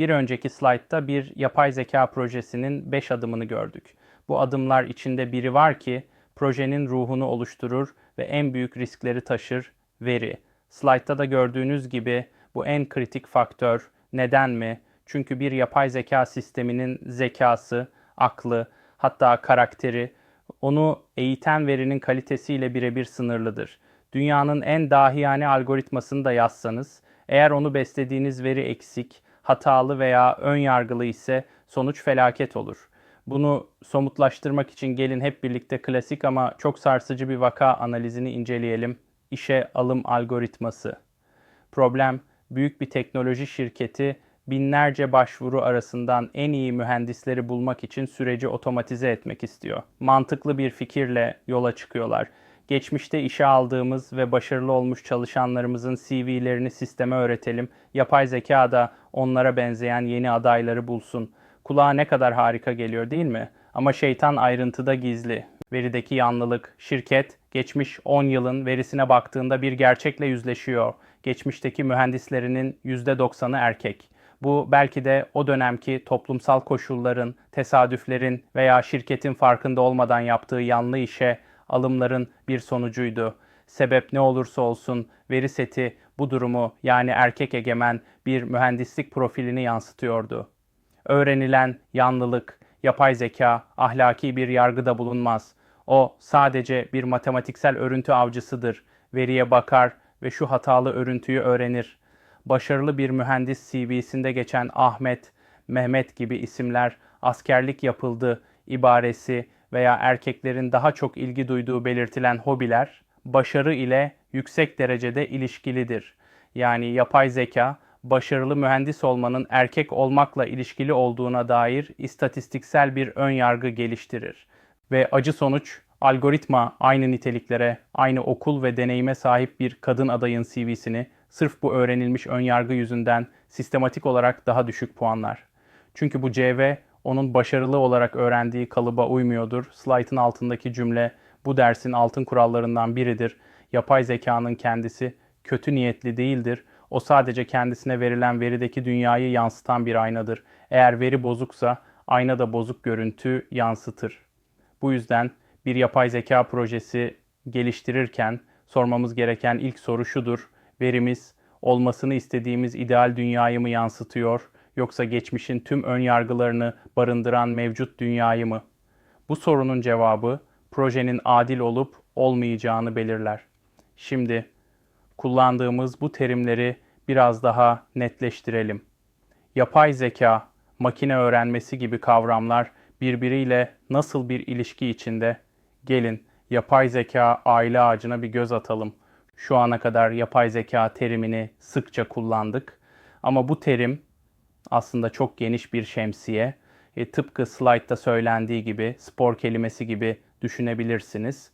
Bir önceki slaytta bir yapay zeka projesinin 5 adımını gördük. Bu adımlar içinde biri var ki projenin ruhunu oluşturur ve en büyük riskleri taşır, veri. Slaytta da gördüğünüz gibi bu en kritik faktör. Neden mi? Çünkü bir yapay zeka sisteminin zekası, aklı, hatta karakteri onu eğiten verinin kalitesiyle birebir sınırlıdır. Dünyanın en dahiyane algoritmasını da yazsanız, eğer onu beslediğiniz veri eksik, hatalı veya ön yargılı ise sonuç felaket olur. Bunu somutlaştırmak için gelin hep birlikte klasik ama çok sarsıcı bir vaka analizini inceleyelim. İşe alım algoritması. Problem, büyük bir teknoloji şirketi binlerce başvuru arasından en iyi mühendisleri bulmak için süreci otomatize etmek istiyor. Mantıklı bir fikirle yola çıkıyorlar. Geçmişte işe aldığımız ve başarılı olmuş çalışanlarımızın CV'lerini sisteme öğretelim. Yapay zeka da onlara benzeyen yeni adayları bulsun. Kulağa ne kadar harika geliyor değil mi? Ama şeytan ayrıntıda gizli. Verideki yanlılık, şirket geçmiş 10 yılın verisine baktığında bir gerçekle yüzleşiyor. Geçmişteki mühendislerinin %90'ı erkek. Bu belki de o dönemki toplumsal koşulların, tesadüflerin veya şirketin farkında olmadan yaptığı yanlı işe alımların bir sonucuydu. Sebep ne olursa olsun veri seti bu durumu yani erkek egemen bir mühendislik profilini yansıtıyordu. Öğrenilen yanlılık, yapay zeka ahlaki bir yargıda bulunmaz. O sadece bir matematiksel örüntü avcısıdır. Veriye bakar ve şu hatalı örüntüyü öğrenir. Başarılı bir mühendis CV'sinde geçen Ahmet, Mehmet gibi isimler askerlik yapıldı ibaresi veya erkeklerin daha çok ilgi duyduğu belirtilen hobiler başarı ile yüksek derecede ilişkilidir. Yani yapay zeka başarılı mühendis olmanın erkek olmakla ilişkili olduğuna dair istatistiksel bir ön yargı geliştirir. Ve acı sonuç algoritma aynı niteliklere, aynı okul ve deneyime sahip bir kadın adayın CV'sini sırf bu öğrenilmiş ön yargı yüzünden sistematik olarak daha düşük puanlar. Çünkü bu CV onun başarılı olarak öğrendiği kalıba uymuyordur. Slaytın altındaki cümle bu dersin altın kurallarından biridir. Yapay zekanın kendisi kötü niyetli değildir. O sadece kendisine verilen verideki dünyayı yansıtan bir aynadır. Eğer veri bozuksa ayna da bozuk görüntü yansıtır. Bu yüzden bir yapay zeka projesi geliştirirken sormamız gereken ilk soru şudur. Verimiz olmasını istediğimiz ideal dünyayı mı yansıtıyor yoksa geçmişin tüm ön yargılarını barındıran mevcut dünyayı mı? Bu sorunun cevabı projenin adil olup olmayacağını belirler. Şimdi kullandığımız bu terimleri biraz daha netleştirelim. Yapay zeka, makine öğrenmesi gibi kavramlar birbiriyle nasıl bir ilişki içinde? Gelin yapay zeka aile ağacına bir göz atalım. Şu ana kadar yapay zeka terimini sıkça kullandık. Ama bu terim aslında çok geniş bir şemsiye. E, tıpkı slaytta söylendiği gibi spor kelimesi gibi düşünebilirsiniz.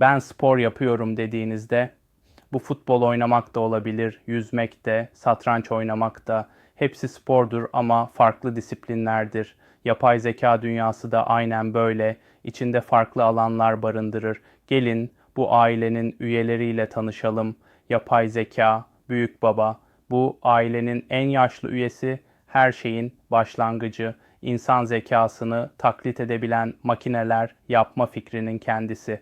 Ben spor yapıyorum dediğinizde bu futbol oynamak da olabilir, yüzmek de, satranç oynamak da. Hepsi spordur ama farklı disiplinlerdir. Yapay zeka dünyası da aynen böyle. İçinde farklı alanlar barındırır. Gelin bu ailenin üyeleriyle tanışalım. Yapay zeka, büyük baba. Bu ailenin en yaşlı üyesi, her şeyin başlangıcı. İnsan zekasını taklit edebilen makineler yapma fikrinin kendisi.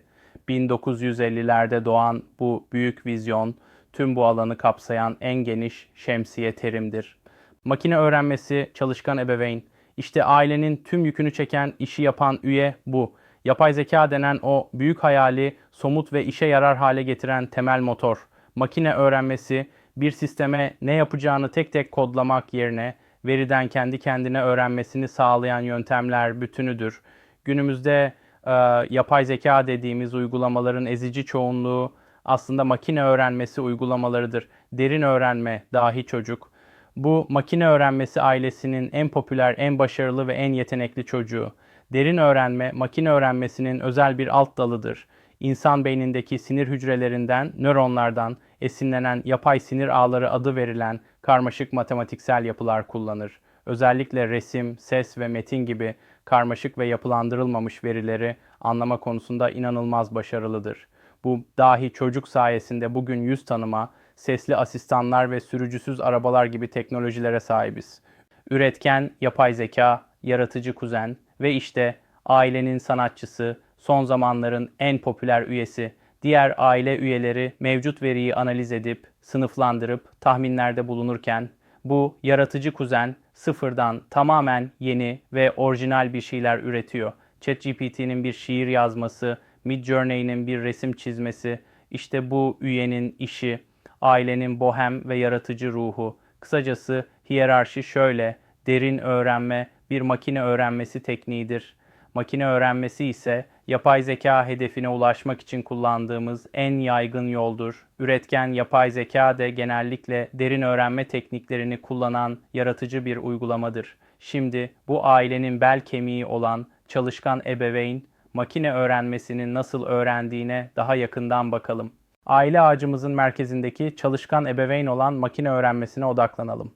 1950'lerde doğan bu büyük vizyon tüm bu alanı kapsayan en geniş şemsiye terimdir. Makine öğrenmesi çalışkan ebeveyn. İşte ailenin tüm yükünü çeken, işi yapan üye bu. Yapay zeka denen o büyük hayali somut ve işe yarar hale getiren temel motor. Makine öğrenmesi bir sisteme ne yapacağını tek tek kodlamak yerine veriden kendi kendine öğrenmesini sağlayan yöntemler bütünüdür. Günümüzde e, yapay zeka dediğimiz uygulamaların ezici çoğunluğu aslında makine öğrenmesi uygulamalarıdır. Derin öğrenme dahi çocuk. Bu makine öğrenmesi ailesinin en popüler, en başarılı ve en yetenekli çocuğu. Derin öğrenme, makine öğrenmesinin özel bir alt dalıdır. İnsan beynindeki sinir hücrelerinden, nöronlardan esinlenen yapay sinir ağları adı verilen karmaşık matematiksel yapılar kullanır. Özellikle resim, ses ve metin gibi karmaşık ve yapılandırılmamış verileri anlama konusunda inanılmaz başarılıdır. Bu dahi çocuk sayesinde bugün yüz tanıma, sesli asistanlar ve sürücüsüz arabalar gibi teknolojilere sahibiz. üretken yapay zeka, yaratıcı kuzen ve işte ailenin sanatçısı, son zamanların en popüler üyesi, diğer aile üyeleri mevcut veriyi analiz edip, sınıflandırıp tahminlerde bulunurken bu yaratıcı kuzen sıfırdan tamamen yeni ve orijinal bir şeyler üretiyor. ChatGPT'nin bir şiir yazması, Midjourney'nin bir resim çizmesi, işte bu üyenin işi, ailenin bohem ve yaratıcı ruhu. Kısacası hiyerarşi şöyle, derin öğrenme bir makine öğrenmesi tekniğidir. Makine öğrenmesi ise yapay zeka hedefine ulaşmak için kullandığımız en yaygın yoldur. Üretken yapay zeka de genellikle derin öğrenme tekniklerini kullanan yaratıcı bir uygulamadır. Şimdi bu ailenin bel kemiği olan çalışkan ebeveyn makine öğrenmesinin nasıl öğrendiğine daha yakından bakalım. Aile ağacımızın merkezindeki çalışkan ebeveyn olan makine öğrenmesine odaklanalım.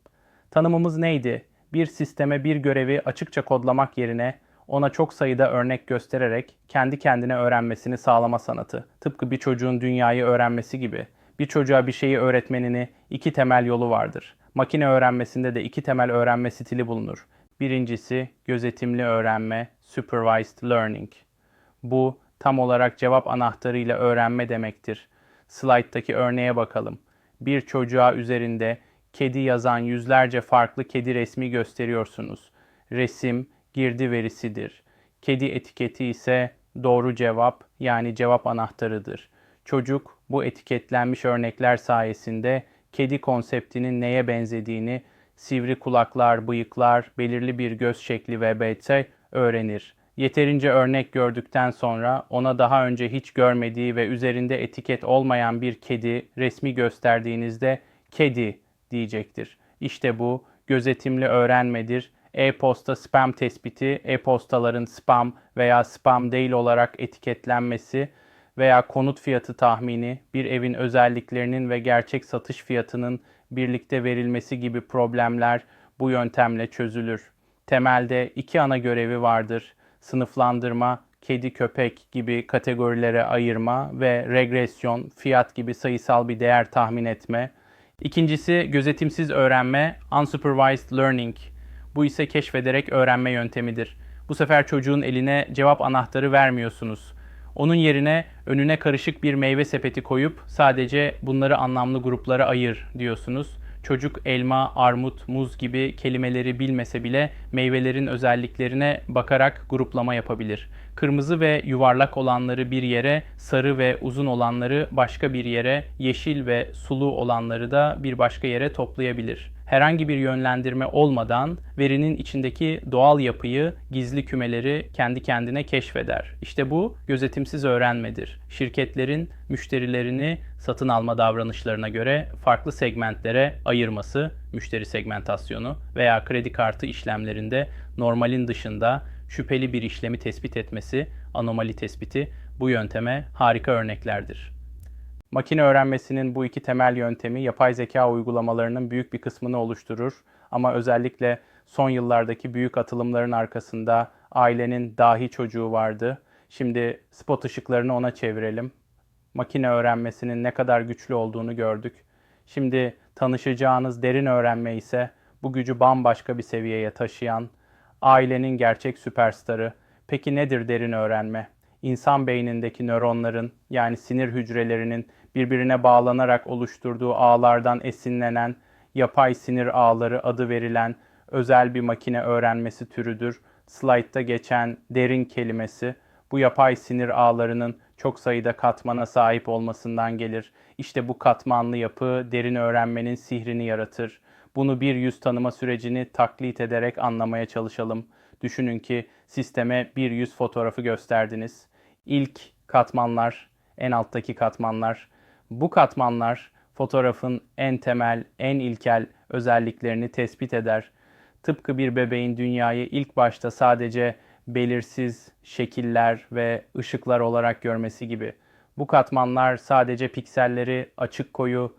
Tanımımız neydi? Bir sisteme bir görevi açıkça kodlamak yerine ona çok sayıda örnek göstererek kendi kendine öğrenmesini sağlama sanatı. Tıpkı bir çocuğun dünyayı öğrenmesi gibi. Bir çocuğa bir şeyi öğretmenini iki temel yolu vardır. Makine öğrenmesinde de iki temel öğrenme stili bulunur. Birincisi gözetimli öğrenme, supervised learning. Bu tam olarak cevap anahtarıyla öğrenme demektir. Slide'daki örneğe bakalım. Bir çocuğa üzerinde kedi yazan yüzlerce farklı kedi resmi gösteriyorsunuz. Resim girdi verisidir. Kedi etiketi ise doğru cevap yani cevap anahtarıdır. Çocuk bu etiketlenmiş örnekler sayesinde kedi konseptinin neye benzediğini, sivri kulaklar, bıyıklar, belirli bir göz şekli ve BT öğrenir. Yeterince örnek gördükten sonra ona daha önce hiç görmediği ve üzerinde etiket olmayan bir kedi resmi gösterdiğinizde kedi diyecektir. İşte bu gözetimli öğrenmedir. E-posta spam tespiti, e-postaların spam veya spam değil olarak etiketlenmesi veya konut fiyatı tahmini, bir evin özelliklerinin ve gerçek satış fiyatının birlikte verilmesi gibi problemler bu yöntemle çözülür. Temelde iki ana görevi vardır. Sınıflandırma, kedi köpek gibi kategorilere ayırma ve regresyon, fiyat gibi sayısal bir değer tahmin etme. İkincisi gözetimsiz öğrenme, unsupervised learning. Bu ise keşfederek öğrenme yöntemidir. Bu sefer çocuğun eline cevap anahtarı vermiyorsunuz. Onun yerine önüne karışık bir meyve sepeti koyup sadece bunları anlamlı gruplara ayır diyorsunuz. Çocuk elma, armut, muz gibi kelimeleri bilmese bile meyvelerin özelliklerine bakarak gruplama yapabilir. Kırmızı ve yuvarlak olanları bir yere, sarı ve uzun olanları başka bir yere, yeşil ve sulu olanları da bir başka yere toplayabilir herhangi bir yönlendirme olmadan verinin içindeki doğal yapıyı, gizli kümeleri kendi kendine keşfeder. İşte bu gözetimsiz öğrenmedir. Şirketlerin müşterilerini satın alma davranışlarına göre farklı segmentlere ayırması, müşteri segmentasyonu veya kredi kartı işlemlerinde normalin dışında şüpheli bir işlemi tespit etmesi, anomali tespiti bu yönteme harika örneklerdir. Makine öğrenmesinin bu iki temel yöntemi yapay zeka uygulamalarının büyük bir kısmını oluşturur. Ama özellikle son yıllardaki büyük atılımların arkasında ailenin dahi çocuğu vardı. Şimdi spot ışıklarını ona çevirelim. Makine öğrenmesinin ne kadar güçlü olduğunu gördük. Şimdi tanışacağınız derin öğrenme ise bu gücü bambaşka bir seviyeye taşıyan ailenin gerçek süperstarı. Peki nedir derin öğrenme? İnsan beynindeki nöronların yani sinir hücrelerinin birbirine bağlanarak oluşturduğu ağlardan esinlenen yapay sinir ağları adı verilen özel bir makine öğrenmesi türüdür. Slide'da geçen derin kelimesi bu yapay sinir ağlarının çok sayıda katmana sahip olmasından gelir. İşte bu katmanlı yapı derin öğrenmenin sihrini yaratır. Bunu bir yüz tanıma sürecini taklit ederek anlamaya çalışalım. Düşünün ki sisteme bir yüz fotoğrafı gösterdiniz. İlk katmanlar, en alttaki katmanlar bu katmanlar fotoğrafın en temel, en ilkel özelliklerini tespit eder. Tıpkı bir bebeğin dünyayı ilk başta sadece belirsiz şekiller ve ışıklar olarak görmesi gibi. Bu katmanlar sadece pikselleri, açık koyu,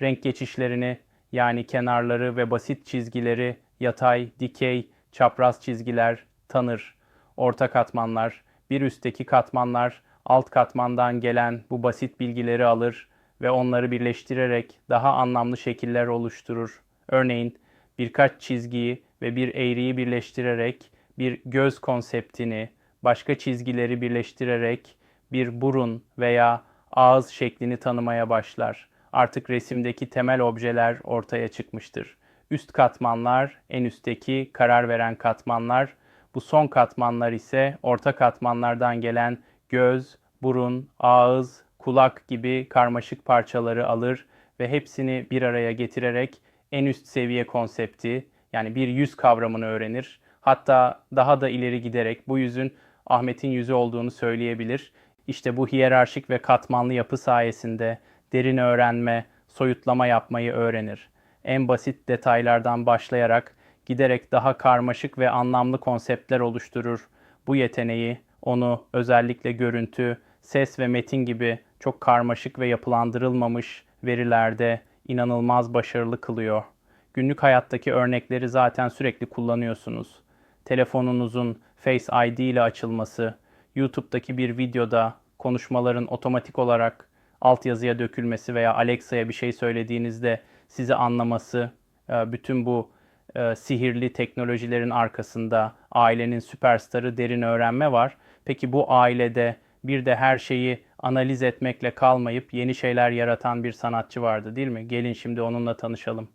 renk geçişlerini yani kenarları ve basit çizgileri, yatay, dikey, çapraz çizgiler tanır. Orta katmanlar, bir üstteki katmanlar alt katmandan gelen bu basit bilgileri alır ve onları birleştirerek daha anlamlı şekiller oluşturur. Örneğin birkaç çizgiyi ve bir eğriyi birleştirerek bir göz konseptini, başka çizgileri birleştirerek bir burun veya ağız şeklini tanımaya başlar. Artık resimdeki temel objeler ortaya çıkmıştır. Üst katmanlar, en üstteki karar veren katmanlar, bu son katmanlar ise orta katmanlardan gelen göz, burun, ağız, kulak gibi karmaşık parçaları alır ve hepsini bir araya getirerek en üst seviye konsepti yani bir yüz kavramını öğrenir. Hatta daha da ileri giderek bu yüzün Ahmet'in yüzü olduğunu söyleyebilir. İşte bu hiyerarşik ve katmanlı yapı sayesinde derin öğrenme, soyutlama yapmayı öğrenir. En basit detaylardan başlayarak giderek daha karmaşık ve anlamlı konseptler oluşturur. Bu yeteneği onu özellikle görüntü, ses ve metin gibi çok karmaşık ve yapılandırılmamış verilerde inanılmaz başarılı kılıyor. Günlük hayattaki örnekleri zaten sürekli kullanıyorsunuz. Telefonunuzun Face ID ile açılması, YouTube'daki bir videoda konuşmaların otomatik olarak altyazıya dökülmesi veya Alexa'ya bir şey söylediğinizde sizi anlaması, e, bütün bu e, sihirli teknolojilerin arkasında ailenin süperstarı derin öğrenme var. Peki bu ailede bir de her şeyi analiz etmekle kalmayıp yeni şeyler yaratan bir sanatçı vardı değil mi? Gelin şimdi onunla tanışalım.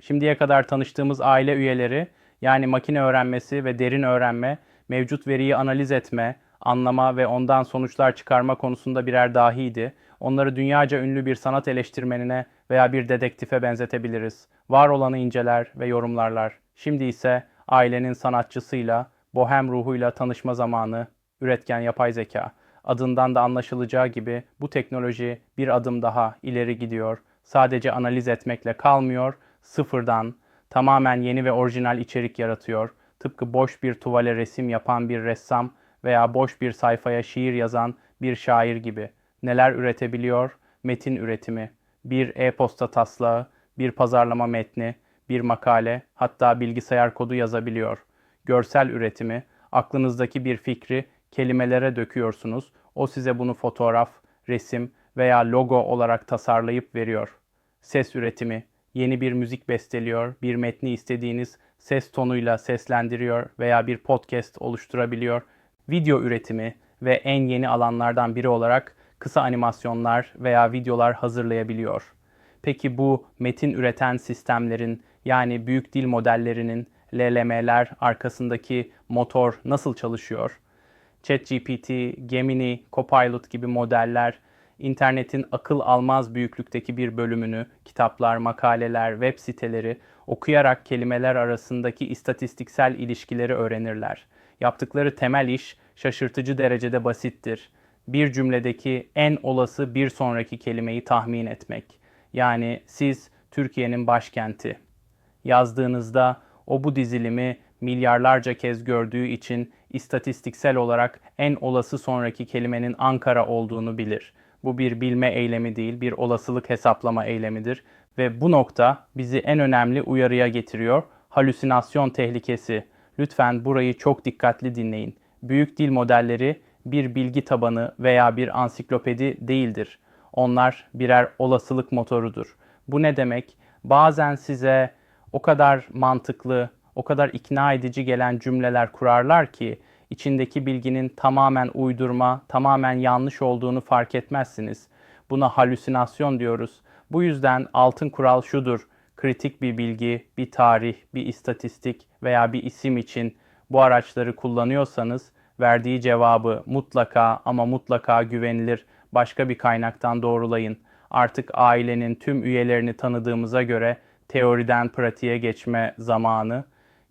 Şimdiye kadar tanıştığımız aile üyeleri yani makine öğrenmesi ve derin öğrenme, mevcut veriyi analiz etme, anlama ve ondan sonuçlar çıkarma konusunda birer dahiydi. Onları dünyaca ünlü bir sanat eleştirmenine veya bir dedektife benzetebiliriz. Var olanı inceler ve yorumlarlar. Şimdi ise ailenin sanatçısıyla, bohem ruhuyla tanışma zamanı, üretken yapay zeka. Adından da anlaşılacağı gibi bu teknoloji bir adım daha ileri gidiyor. Sadece analiz etmekle kalmıyor, sıfırdan tamamen yeni ve orijinal içerik yaratıyor. Tıpkı boş bir tuvale resim yapan bir ressam veya boş bir sayfaya şiir yazan bir şair gibi. Neler üretebiliyor? Metin üretimi, bir e-posta taslağı, bir pazarlama metni, bir makale, hatta bilgisayar kodu yazabiliyor. Görsel üretimi, aklınızdaki bir fikri kelimelere döküyorsunuz. O size bunu fotoğraf, resim veya logo olarak tasarlayıp veriyor. Ses üretimi, yeni bir müzik besteliyor, bir metni istediğiniz ses tonuyla seslendiriyor veya bir podcast oluşturabiliyor. Video üretimi ve en yeni alanlardan biri olarak kısa animasyonlar veya videolar hazırlayabiliyor. Peki bu metin üreten sistemlerin yani büyük dil modellerinin LLM'ler arkasındaki motor nasıl çalışıyor? ChatGPT, Gemini, Copilot gibi modeller internetin akıl almaz büyüklükteki bir bölümünü, kitaplar, makaleler, web siteleri okuyarak kelimeler arasındaki istatistiksel ilişkileri öğrenirler. Yaptıkları temel iş şaşırtıcı derecede basittir. Bir cümledeki en olası bir sonraki kelimeyi tahmin etmek. Yani siz Türkiye'nin başkenti yazdığınızda o bu dizilimi milyarlarca kez gördüğü için istatistiksel olarak en olası sonraki kelimenin Ankara olduğunu bilir. Bu bir bilme eylemi değil, bir olasılık hesaplama eylemidir ve bu nokta bizi en önemli uyarıya getiriyor. Halüsinasyon tehlikesi. Lütfen burayı çok dikkatli dinleyin. Büyük dil modelleri bir bilgi tabanı veya bir ansiklopedi değildir. Onlar birer olasılık motorudur. Bu ne demek? Bazen size o kadar mantıklı, o kadar ikna edici gelen cümleler kurarlar ki içindeki bilginin tamamen uydurma, tamamen yanlış olduğunu fark etmezsiniz. Buna halüsinasyon diyoruz. Bu yüzden altın kural şudur. Kritik bir bilgi, bir tarih, bir istatistik veya bir isim için bu araçları kullanıyorsanız verdiği cevabı mutlaka ama mutlaka güvenilir başka bir kaynaktan doğrulayın. Artık ailenin tüm üyelerini tanıdığımıza göre teoriden pratiğe geçme zamanı.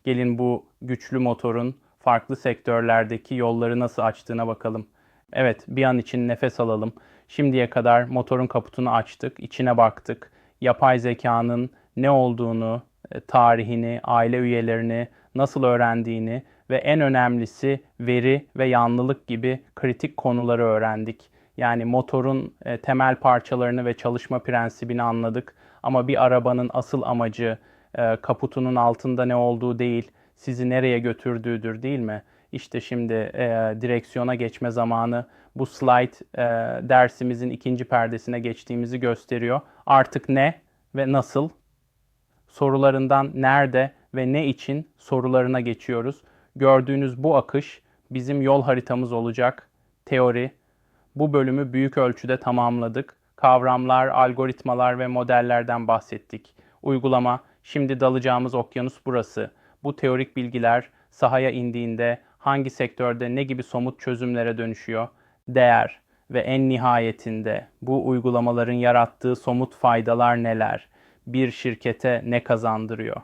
Gelin bu güçlü motorun farklı sektörlerdeki yolları nasıl açtığına bakalım. Evet, bir an için nefes alalım. Şimdiye kadar motorun kaputunu açtık, içine baktık. Yapay zekanın ne olduğunu, e, tarihini, aile üyelerini nasıl öğrendiğini ve en önemlisi veri ve yanlılık gibi kritik konuları öğrendik. Yani motorun e, temel parçalarını ve çalışma prensibini anladık. Ama bir arabanın asıl amacı e, kaputunun altında ne olduğu değil, sizi nereye götürdüğüdür değil mi? İşte şimdi e, direksiyona geçme zamanı bu slide e, dersimizin ikinci perdesine geçtiğimizi gösteriyor. Artık ne ve nasıl sorularından nerede ve ne için sorularına geçiyoruz. Gördüğünüz bu akış bizim yol haritamız olacak. Teori. Bu bölümü büyük ölçüde tamamladık. Kavramlar, algoritmalar ve modellerden bahsettik. Uygulama, şimdi dalacağımız okyanus burası. Bu teorik bilgiler sahaya indiğinde hangi sektörde ne gibi somut çözümlere dönüşüyor? Değer ve en nihayetinde bu uygulamaların yarattığı somut faydalar neler? Bir şirkete ne kazandırıyor?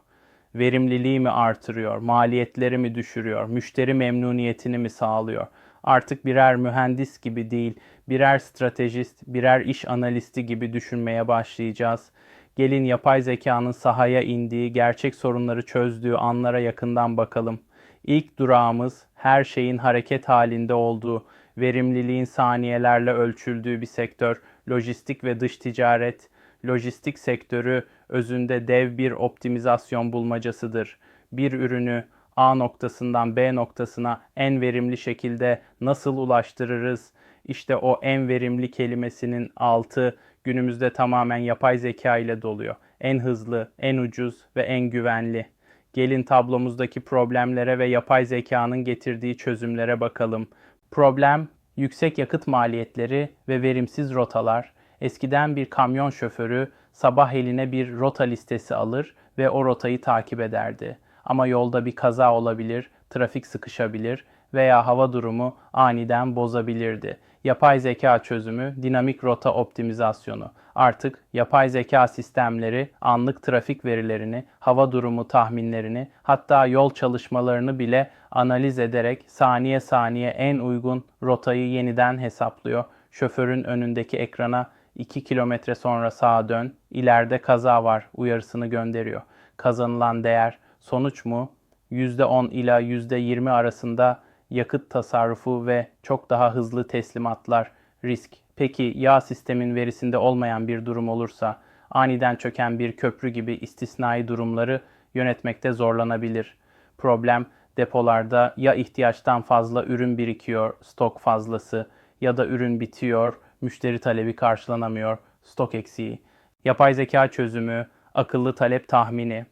Verimliliği mi artırıyor? Maliyetleri mi düşürüyor? Müşteri memnuniyetini mi sağlıyor? Artık birer mühendis gibi değil, birer stratejist, birer iş analisti gibi düşünmeye başlayacağız. Gelin yapay zekanın sahaya indiği, gerçek sorunları çözdüğü anlara yakından bakalım. İlk durağımız her şeyin hareket halinde olduğu, verimliliğin saniyelerle ölçüldüğü bir sektör, lojistik ve dış ticaret. Lojistik sektörü özünde dev bir optimizasyon bulmacasıdır. Bir ürünü A noktasından B noktasına en verimli şekilde nasıl ulaştırırız? İşte o en verimli kelimesinin altı günümüzde tamamen yapay zeka ile doluyor. En hızlı, en ucuz ve en güvenli. Gelin tablomuzdaki problemlere ve yapay zekanın getirdiği çözümlere bakalım. Problem, yüksek yakıt maliyetleri ve verimsiz rotalar. Eskiden bir kamyon şoförü sabah eline bir rota listesi alır ve o rotayı takip ederdi. Ama yolda bir kaza olabilir, trafik sıkışabilir veya hava durumu aniden bozabilirdi. Yapay zeka çözümü dinamik rota optimizasyonu. Artık yapay zeka sistemleri anlık trafik verilerini, hava durumu tahminlerini, hatta yol çalışmalarını bile analiz ederek saniye saniye en uygun rotayı yeniden hesaplıyor. Şoförün önündeki ekrana 2 kilometre sonra sağa dön, ileride kaza var uyarısını gönderiyor. Kazanılan değer sonuç mu? %10 ila %20 arasında yakıt tasarrufu ve çok daha hızlı teslimatlar risk. Peki yağ sistemin verisinde olmayan bir durum olursa aniden çöken bir köprü gibi istisnai durumları yönetmekte zorlanabilir. Problem depolarda ya ihtiyaçtan fazla ürün birikiyor, stok fazlası ya da ürün bitiyor, müşteri talebi karşılanamıyor, stok eksiği. Yapay zeka çözümü, akıllı talep tahmini.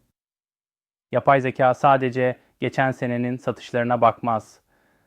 Yapay zeka sadece geçen senenin satışlarına bakmaz.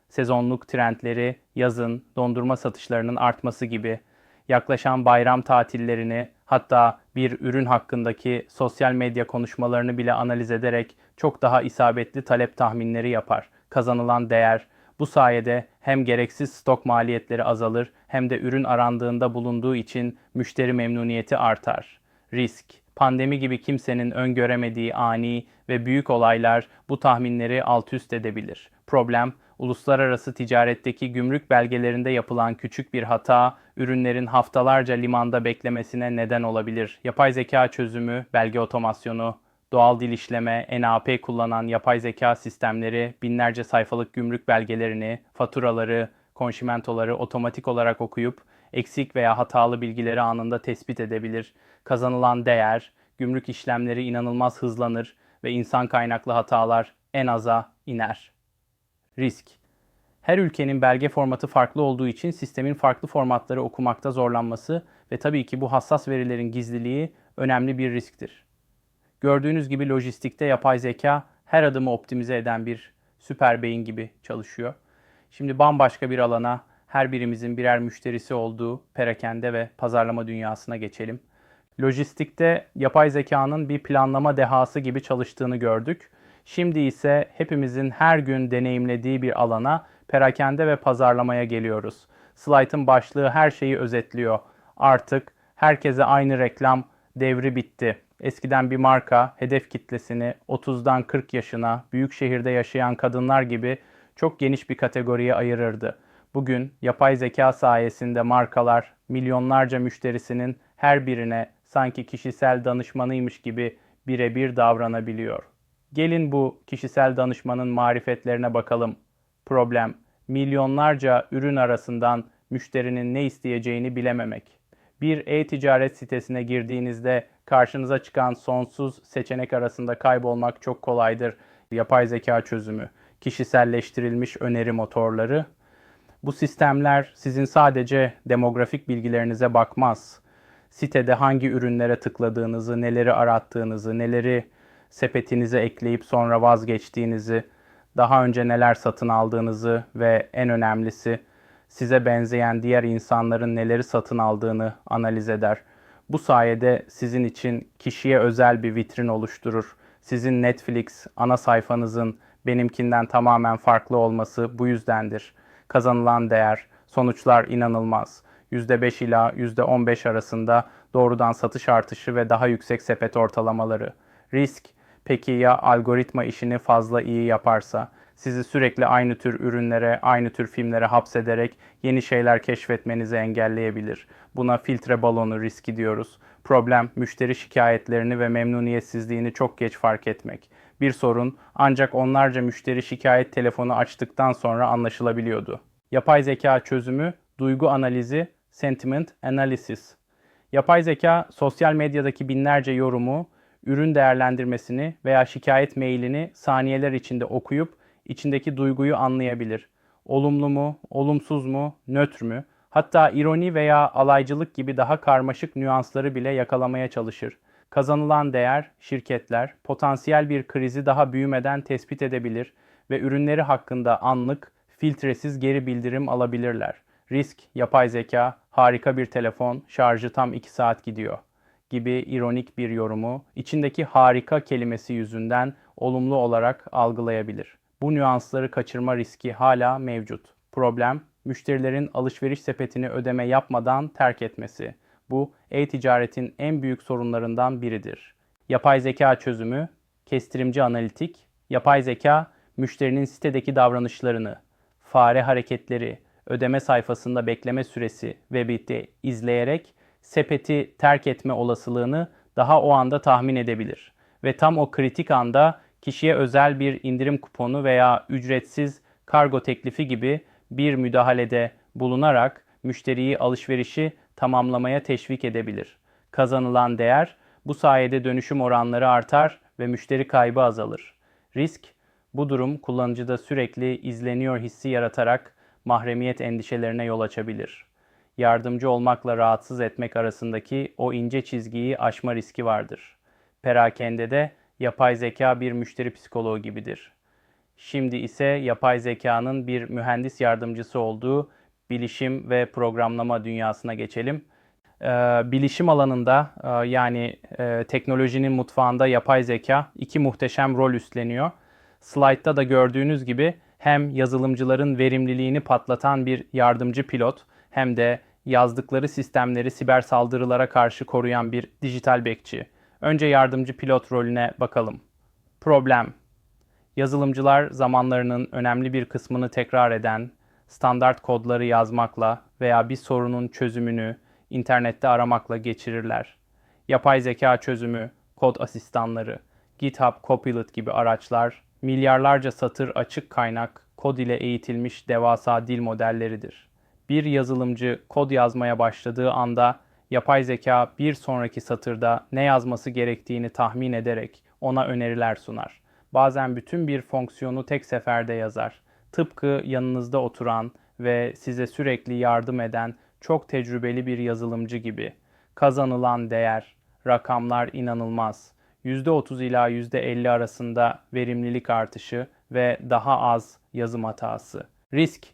Sezonluk trendleri, yazın dondurma satışlarının artması gibi yaklaşan bayram tatillerini, hatta bir ürün hakkındaki sosyal medya konuşmalarını bile analiz ederek çok daha isabetli talep tahminleri yapar. Kazanılan değer bu sayede hem gereksiz stok maliyetleri azalır hem de ürün arandığında bulunduğu için müşteri memnuniyeti artar. Risk Pandemi gibi kimsenin öngöremediği ani ve büyük olaylar bu tahminleri alt üst edebilir. Problem, uluslararası ticaretteki gümrük belgelerinde yapılan küçük bir hata, ürünlerin haftalarca limanda beklemesine neden olabilir. Yapay zeka çözümü, belge otomasyonu, doğal dil işleme, NAP kullanan yapay zeka sistemleri binlerce sayfalık gümrük belgelerini, faturaları, konşimentoları otomatik olarak okuyup eksik veya hatalı bilgileri anında tespit edebilir. Kazanılan değer, gümrük işlemleri inanılmaz hızlanır ve insan kaynaklı hatalar en aza iner. Risk her ülkenin belge formatı farklı olduğu için sistemin farklı formatları okumakta zorlanması ve tabii ki bu hassas verilerin gizliliği önemli bir risktir. Gördüğünüz gibi lojistikte yapay zeka her adımı optimize eden bir süper beyin gibi çalışıyor. Şimdi bambaşka bir alana her birimizin birer müşterisi olduğu perakende ve pazarlama dünyasına geçelim. Lojistikte yapay zekanın bir planlama dehası gibi çalıştığını gördük. Şimdi ise hepimizin her gün deneyimlediği bir alana perakende ve pazarlamaya geliyoruz. Slide'ın başlığı her şeyi özetliyor. Artık herkese aynı reklam devri bitti. Eskiden bir marka hedef kitlesini 30'dan 40 yaşına büyük şehirde yaşayan kadınlar gibi çok geniş bir kategoriye ayırırdı. Bugün yapay zeka sayesinde markalar milyonlarca müşterisinin her birine sanki kişisel danışmanıymış gibi birebir davranabiliyor. Gelin bu kişisel danışmanın marifetlerine bakalım. Problem, milyonlarca ürün arasından müşterinin ne isteyeceğini bilememek. Bir e-ticaret sitesine girdiğinizde karşınıza çıkan sonsuz seçenek arasında kaybolmak çok kolaydır. Yapay zeka çözümü, kişiselleştirilmiş öneri motorları. Bu sistemler sizin sadece demografik bilgilerinize bakmaz. Sitede hangi ürünlere tıkladığınızı, neleri arattığınızı, neleri sepetinize ekleyip sonra vazgeçtiğinizi, daha önce neler satın aldığınızı ve en önemlisi size benzeyen diğer insanların neleri satın aldığını analiz eder. Bu sayede sizin için kişiye özel bir vitrin oluşturur. Sizin Netflix ana sayfanızın benimkinden tamamen farklı olması bu yüzdendir. Kazanılan değer, sonuçlar inanılmaz. %5 ila %15 arasında doğrudan satış artışı ve daha yüksek sepet ortalamaları. Risk, peki ya algoritma işini fazla iyi yaparsa? Sizi sürekli aynı tür ürünlere, aynı tür filmlere hapsederek yeni şeyler keşfetmenizi engelleyebilir. Buna filtre balonu riski diyoruz. Problem, müşteri şikayetlerini ve memnuniyetsizliğini çok geç fark etmek. Bir sorun ancak onlarca müşteri şikayet telefonu açtıktan sonra anlaşılabiliyordu. Yapay zeka çözümü, duygu analizi, sentiment analysis. Yapay zeka sosyal medyadaki binlerce yorumu, ürün değerlendirmesini veya şikayet mailini saniyeler içinde okuyup içindeki duyguyu anlayabilir. Olumlu mu, olumsuz mu, nötr mü? Hatta ironi veya alaycılık gibi daha karmaşık nüansları bile yakalamaya çalışır. Kazanılan değer, şirketler potansiyel bir krizi daha büyümeden tespit edebilir ve ürünleri hakkında anlık, filtresiz geri bildirim alabilirler. Risk, yapay zeka, harika bir telefon, şarjı tam 2 saat gidiyor gibi ironik bir yorumu içindeki harika kelimesi yüzünden olumlu olarak algılayabilir. Bu nüansları kaçırma riski hala mevcut. Problem, müşterilerin alışveriş sepetini ödeme yapmadan terk etmesi. Bu e-ticaretin en büyük sorunlarından biridir. Yapay zeka çözümü, kestirimci analitik, yapay zeka müşterinin sitedeki davranışlarını, fare hareketleri, ödeme sayfasında bekleme süresi ve bitti izleyerek sepeti terk etme olasılığını daha o anda tahmin edebilir. Ve tam o kritik anda kişiye özel bir indirim kuponu veya ücretsiz kargo teklifi gibi bir müdahalede bulunarak müşteriyi alışverişi tamamlamaya teşvik edebilir. Kazanılan değer bu sayede dönüşüm oranları artar ve müşteri kaybı azalır. Risk bu durum kullanıcıda sürekli izleniyor hissi yaratarak mahremiyet endişelerine yol açabilir. Yardımcı olmakla rahatsız etmek arasındaki o ince çizgiyi aşma riski vardır. Perakendede yapay zeka bir müşteri psikoloğu gibidir. Şimdi ise yapay zekanın bir mühendis yardımcısı olduğu bilişim ve programlama dünyasına geçelim. Ee, bilişim alanında e, yani e, teknolojinin mutfağında yapay zeka iki muhteşem rol üstleniyor. Slide'da da gördüğünüz gibi hem yazılımcıların verimliliğini patlatan bir yardımcı pilot hem de yazdıkları sistemleri siber saldırılara karşı koruyan bir dijital bekçi. Önce yardımcı pilot rolüne bakalım. Problem. Yazılımcılar zamanlarının önemli bir kısmını tekrar eden, standart kodları yazmakla veya bir sorunun çözümünü internette aramakla geçirirler. Yapay zeka çözümü, kod asistanları, GitHub Copilot gibi araçlar, milyarlarca satır açık kaynak, kod ile eğitilmiş devasa dil modelleridir. Bir yazılımcı kod yazmaya başladığı anda yapay zeka bir sonraki satırda ne yazması gerektiğini tahmin ederek ona öneriler sunar. Bazen bütün bir fonksiyonu tek seferde yazar. Tıpkı yanınızda oturan ve size sürekli yardım eden çok tecrübeli bir yazılımcı gibi. Kazanılan değer, rakamlar inanılmaz. %30 ila %50 arasında verimlilik artışı ve daha az yazım hatası. Risk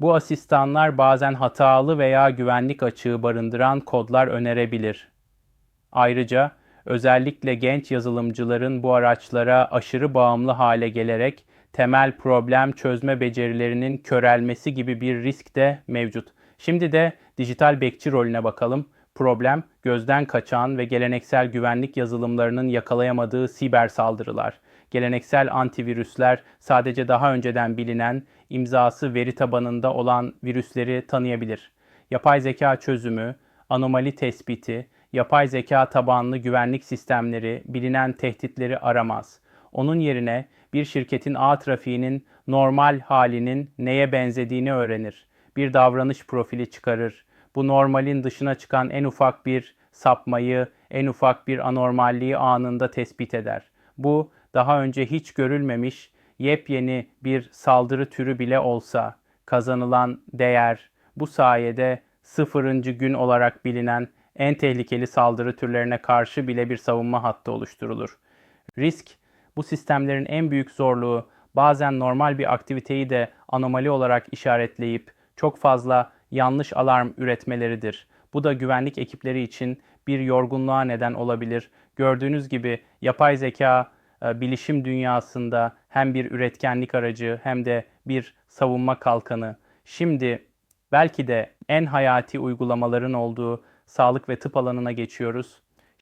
bu asistanlar bazen hatalı veya güvenlik açığı barındıran kodlar önerebilir. Ayrıca özellikle genç yazılımcıların bu araçlara aşırı bağımlı hale gelerek temel problem çözme becerilerinin körelmesi gibi bir risk de mevcut. Şimdi de dijital bekçi rolüne bakalım. Problem gözden kaçan ve geleneksel güvenlik yazılımlarının yakalayamadığı siber saldırılar. Geleneksel antivirüsler sadece daha önceden bilinen imzası veri tabanında olan virüsleri tanıyabilir. Yapay zeka çözümü, anomali tespiti, yapay zeka tabanlı güvenlik sistemleri bilinen tehditleri aramaz. Onun yerine bir şirketin ağ trafiğinin normal halinin neye benzediğini öğrenir. Bir davranış profili çıkarır. Bu normalin dışına çıkan en ufak bir sapmayı, en ufak bir anormalliği anında tespit eder. Bu daha önce hiç görülmemiş yepyeni bir saldırı türü bile olsa kazanılan değer bu sayede sıfırıncı gün olarak bilinen en tehlikeli saldırı türlerine karşı bile bir savunma hattı oluşturulur. Risk Bu sistemlerin en büyük zorluğu bazen normal bir aktiviteyi de anomali olarak işaretleyip çok fazla yanlış alarm üretmeleridir. Bu da güvenlik ekipleri için bir yorgunluğa neden olabilir. Gördüğünüz gibi yapay zeka e, bilişim dünyasında hem bir üretkenlik aracı hem de bir savunma kalkanı. Şimdi belki de en hayati uygulamaların olduğu sağlık ve tıp alanına geçiyoruz.